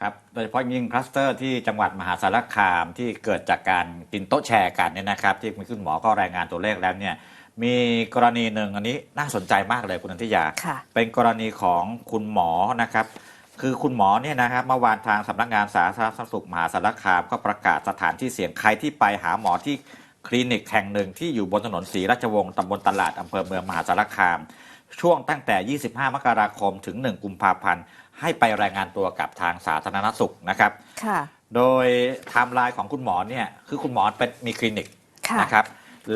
ครับโดยเฉพาะยิ่งคลัสเตอร์ที่จังหวัดมหาสารคามที่เกิดจากการกินโต๊ะแชร์กันเนี่ยนะครับ ที่คุณหมอก็รายงานตัวเลขแล้วเนี่ยมีกรณีหนึ่งอันนี้น่าสนใจมากเลยคุณนันทิยาค่ะเป็นกรณีของคุณหมอนะครับ คือคุณหมอเนี่ยนะครับเมื่อวานทางสำนักงานสาธารณสุขมหาสารคามก็ประกาศสถานที่เสี่ยงใครที่ไปหาหมอที่คลินิกแห่งหนึ่งที่อยู่บนถนนศรีราชวงศ์ตำบลตลาดอำเภอเมืองมหาสารคาม ช่วงตั้งแต่ 25 มกราคมถึง 1 กุมภาพันธ์ ให้ไปรายงานตัวกับทางสาธารณสุขนะครับค่ะโดยไทม์ไลน์ของคุณหมอเนี่ย คือคุณหมอเป็นมีคลินิกค่ะนะครับ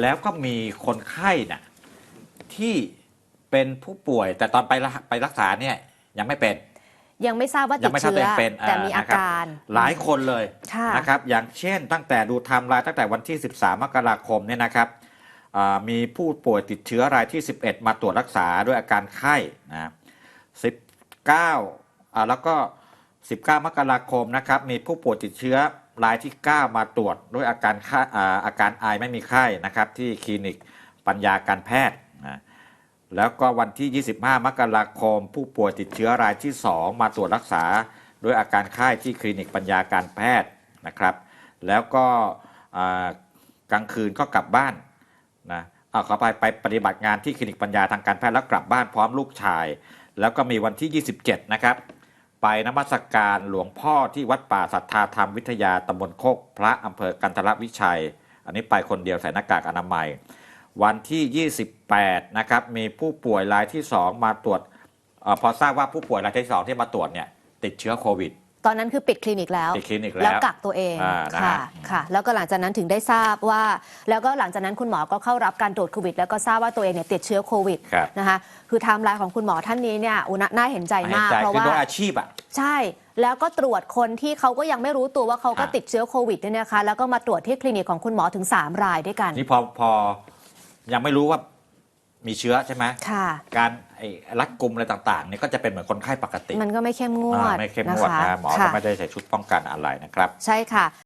แล้วก็มีคนไข้น่ะที่เป็นผู้ป่วย แต่ตอนไปรักไปรักษาเนี่ยยังไม่เป็น ยังไม่ทราบว่ายัติดไม่ทราบเชื้ตัวอเองเป็นแต่มีอานะครับการ หลายคนเลยค่ะนะครับ อย่างเช่นตั้งแต่ดูไทม์ไลน์ตั้งแต่วันที่ 13 มกราคมเนี่ยนะครับอ่า มีผู้ป่วยติดเชื้อรายที่ 11 มาตรวจรักษาด้วยอาการไข้นะ19อ่าแล้วก็ 19 มกราคมนะครับ มีผู้ป่วยติดเชื้อรายที่ 9 มาตรวจด้วยอาการไข้อ่าอาการไอไม่มีไข้นะครับ ที่คลินิกปัญญาการแพทย์นะแล้วก็วันที่ 25 มกราคม ผู้ป่วยติดเชื้อรายที่ 2 มาตรวจรักษาด้วยอาการไข้ที่คลินิกปัญญาการแพทย์นะครับ แล้วก็กลางคืนก็กลับบ้าน นะเอาขอไปไปปฏิบัติงานที่คลินิกปัญญาทางการแพทย์แล้วกลับบ้านพร้อมลูกชาย แล้วก็มีวันที่ 27 นะครับ ไปนมัสการหลวงพ่อที่วัดป่าสัทธาธรรมวิทยาตำบลโคกพระอำเภอกันทรวิชัย อันนี้ไปคนเดียวใส่หน้ากากอนามัย วันที่ 28 นะครับมีผู้ป่วยรายที่ 2 มาตรวจอพอทราบว่าผู้ป่วยรายที่ 2 ที่มาตรวจเนี่ยติดเชื้อโควิด ตอนนั้นคือปิดคลินิกแล้วปิดคลินิกแล้วแล้วกักตัวเองอ่านะฮะ ค่ะค่ะ แล้วก็หลังจากนั้นถึงได้ทราบว่า แล้วก็หลังจากนั้นคุณหมอก็เข้ารับการตรวจโควิด แล้วก็ทราบว่าตัวเองเนี่ยติดเชื้อโควิดครับนะคะคือไทม์ไลน์ของคุณหมอท่านนี้เนี่ยอุณน่าเห็นใจเห็นมากใจเพราะคือว่าโดยอาชีพอะ ใช่ แล้วก็ตรวจคนที่เขาก็ยังไม่รู้ตัวว่าเขาก็อ่าติดเชื้อโควิดเนี่ยนะคะ แล้วก็มาตรวจที่คลินิกของคุณหมอถึง 3 รายด้วยกัน นี่พอพอยังไม่รู้ว่า มีเชื้อใช่ไหมค่ะการไอ้รัดกลุ่มอะไรต่างๆเนี่ยก็จะเป็นเหมือนคนไข้ปกติ มันก็ไม่เข้มงวอ่าดไม่เข้มงวดนะคะนะหมอก็ค่ะไม่ได้ใส่ชุดป้องกันอะไรนะครับ ใช่ค่ะ